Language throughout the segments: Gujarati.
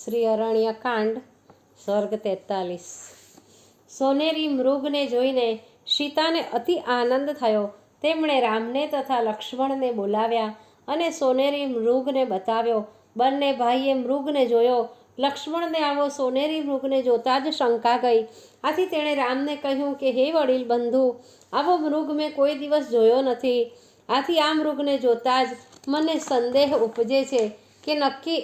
શ્રી અરણ્યકાંડ સ્વર્ગ તેતાલીસ. સોનેરી મૃગને જોઈને સીતાને અતિ આનંદ થયો. તેમણે રામને તથા લક્ષ્મણને બોલાવ્યા અને સોનેરી મૃગને બતાવ્યો, બંને ભાઈએ મૃગને જોયો. લક્ષ્મણને આવો સોનેરી મૃગને જોતા જ શંકા ગઈ. આથી તેણે રામને કહ્યું કે, હે વડીલ બંધુ, આવો મૃગ મેં કોઈ દિવસ જોયો નથી. આથી આ મૃગને જોતા જ મને સંદેહ ઉપજે છે કે નક્કી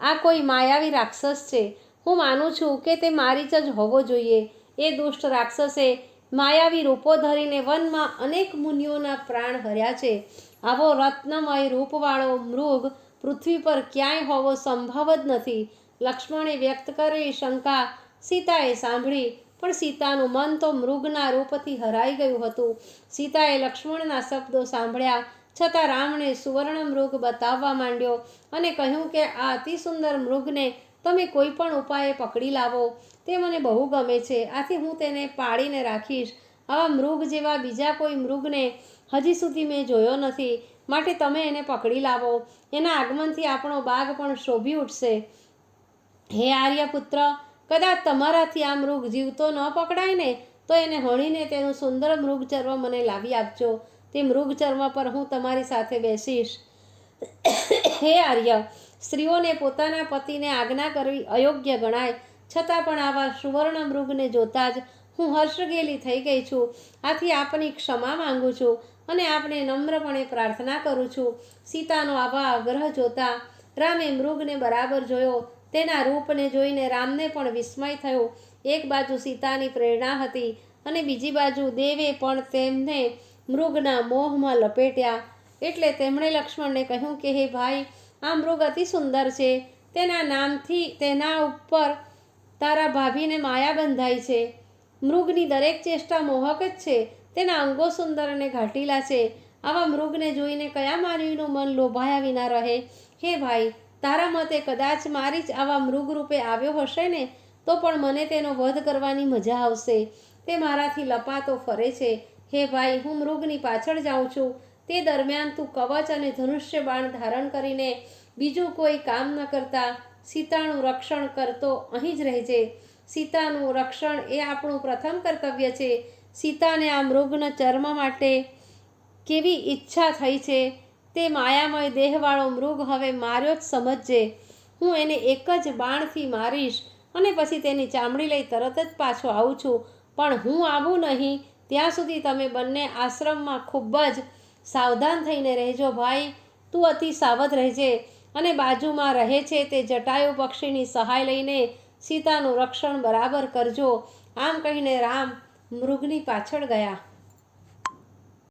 આ કોઈ માયાવી રાક્ષસ છે. હું માનું છું કે તે મારી જ હોવો જોઈએ. એ દુષ્ટ રાક્ષસે માયાવી રૂપો ધરીને વનમાં અનેક મુનિઓના પ્રાણ હર્યા છે. આવો રત્નમય રૂપવાળો મૃગ પૃથ્વી પર ક્યાંય હોવો સંભવ જ નથી. લક્ષ્મણે વ્યક્ત કરેલી શંકા સીતાએ સાંભળી, પણ સીતાનું મન તો મૃગના રૂપથી હરાઈ ગયું હતું. સીતાએ લક્ષ્મણના શબ્દો સાંભળ્યા છતાં રાવણે સુવર્ણ મૃગ બતાવવા માંડ્યો અને કહ્યું કે આ અતિ સુંદર મૃગને તમે કોઈ પણ ઉપાયે પકડી લાવો. તે મને બહુ ગમે છે. આથી હું તેને પાળીને રાખીશ. આવા મૃગ જેવા બીજા કોઈ મૃગને હજી સુધી મેં જોયો નથી. માટે તમે એને પકડી લાવો. એના આગમનથી આપણો બાગ પણ શોભી ઉઠશે. હે આર્યપુત્ર, કદાચ તમારાથી આ મૃગ જીવતો ન પકડાય ને? તો એને હણીને તેનું સુંદર મૃગચર્મ મને લાવી આપજો. તે મૃગચર્મ પર હું તમારી સાથે બેસીશ. હે આર્ય, સ્ત્રીઓને પોતાના પતિને આજ્ઞા કરવી અયોગ્ય ગણાય. છતાં પણ આવા સુવર્ણ મૃગને જોતા જ હું હર્ષગેલી થઈ ગઈ છું. આથી આપની ક્ષમા માંગુ છું અને આપણે નમ્રપણે પ્રાર્થના કરું છું. સીતાનો આવા આગ્રહ જોતા રામે મૃગને બરાબર જોયો. તેના રૂપને જોઈને રામને પણ વિસ્મય થયો. એક બાજુ સીતાની પ્રેરણા હતી અને બીજી બાજુ દેવે પણ તેમને મૃગના મોહમાં લપેટ્યા. એટલે તેમણે લક્ષ્મણને કહ્યું કે, હે ભાઈ, આ મૃગ અતિ સુંદર છે. તેના નામથી, તેના ઉપર તારા ભાભીને માયા બંધાઈ છે. મૃગની દરેક ચેષ્ટા મોહક જ છે. તેના અંગો સુંદર અને ઘાટીલા છે. આવા મૃગને જોઈને કયા માનવીનું મન લોભાયા વિના રહે? હે ભાઈ, તારા મતે કદાચ મારી જ આવા મૃગ રૂપે આવ્યો હશે ને? તો પણ મને તેનો વધ કરવાની મજા આવશે. તે મારાથી લપાતો ફરે છે. હે ભાઈ, હું મૃગની પાછળ જાઉં છું. તે દરમિયાન તું કવચ અને ધનુષ્ય બાણ ધારણ કરીને બીજું કોઈ કામ ન કરતા, સીતાનું રક્ષણ કરતો અહીં જ રહેજે. સીતાનું રક્ષણ એ આપણું પ્રથમ કર્તવ્ય છે. સીતાને આ મૃગના ચર્મ માટે કેવી ઈચ્છા થઈ છે તે માયામય દેહવાળો મૃગ હવે માર્યો જ સમજજે. હું એને એક જ બાણથી મારીશ અને પછી તેની ચામડી લઈ તરત જ પાછો આવું છું. પણ હું આવું નહીં ત્યાં સુધી તમે બંને આશ્રમમાં ખૂબ જ સાવધાન થઈને રહેજો ભાઈ. તું અતિ સાવધ રહેજે અને બાજુમાં રહે છે તે જટાયુ પક્ષીની સહાય લઈને સીતાનું રક્ષણ બરાબર કરજો. આમ કહીને રામ મૃગની પાછળ ગયા.